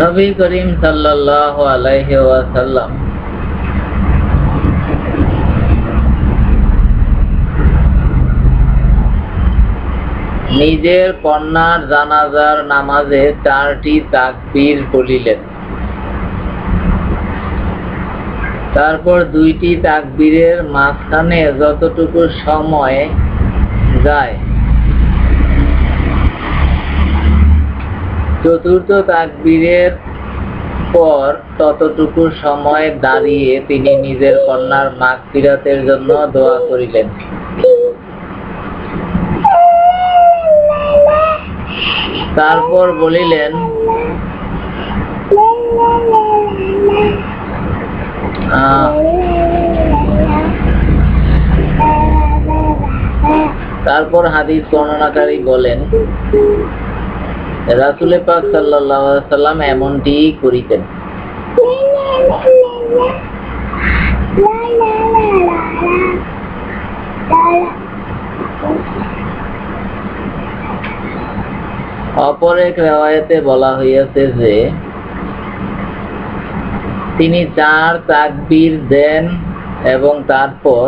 নবী করিম ওয়াসাল্লাম। নিজের কন্যার জানাজার নামাজে চারটি তাকবীর বলিলেন তারপর দুইটি তাকবীরের মাঝখানে যতটুকু সময় যায় চতুর্থ তাকবীরের পর ততটুকু সময় দাঁড়িয়ে তিনি নিজের কন্যার মাগফিরাতের জন্য দোয়া করিলেন। তারপর বলিলেন তারপর হাদিস বর্ণনাকারী বলেন রাসুলে পাক সাল্লাম এমনটি করিতেন। অপর এক রেওয়ায়তে বলা হইয়াছে যে, তিনি চার তাকবীর দেন এবং তারপর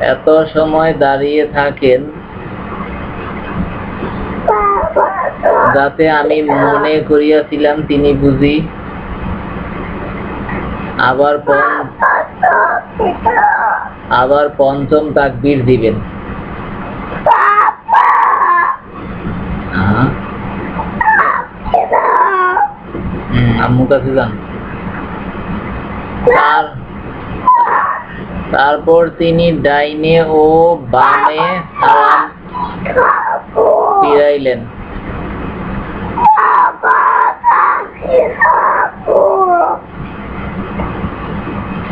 এত সময় দাঁড়িয়ে থাকেন যাতে আমি মনে করিয়াছিলাম, তিনি বুঝি আবার আবার পঞ্চম তাকবীর দিবেন। হ্যাঁ? তার তারপর তিনি ডাইনে ও বামে সালাম ফিরাইলেন।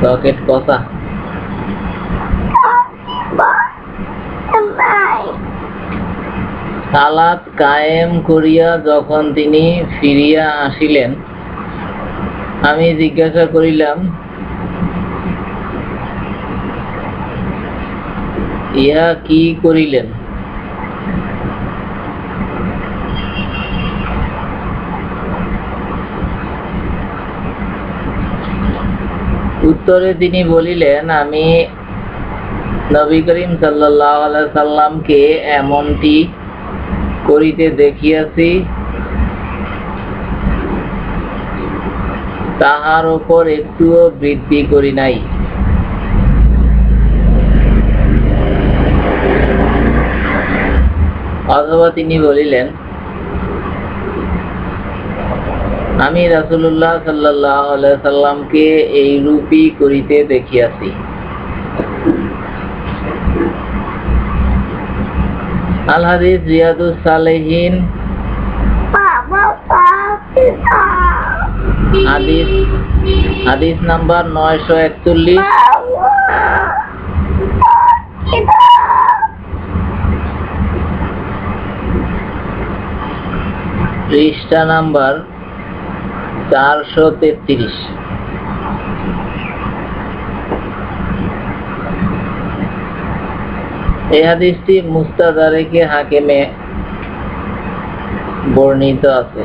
সকেট কষা সালাত কায়েম করিয়া যখন তিনি ফিরিয়া আসিলেন, আমি জিজ্ঞাসা করিলাম, ইহা কি করিলেন? উত্তরে তিনি বলিলেন, আমি নবী করিম সাল্লামকে এমনটি করিতে দেখিয়াছি, তাহার উপর একটুও বৃদ্ধি করি নাই। অথবা তিনি বলিলেন আমি রাসূলুল্লাহ সাল্লাহ সাল্লামকে এই রূপই করিতে দেখিয়াছি। একচল্লিশ। পৃষ্ঠা নাম্বার চারশো তেত্রিশ। এই হাদিসটি মুস্তাদারেকে হাকেমে বর্ণিত আছে।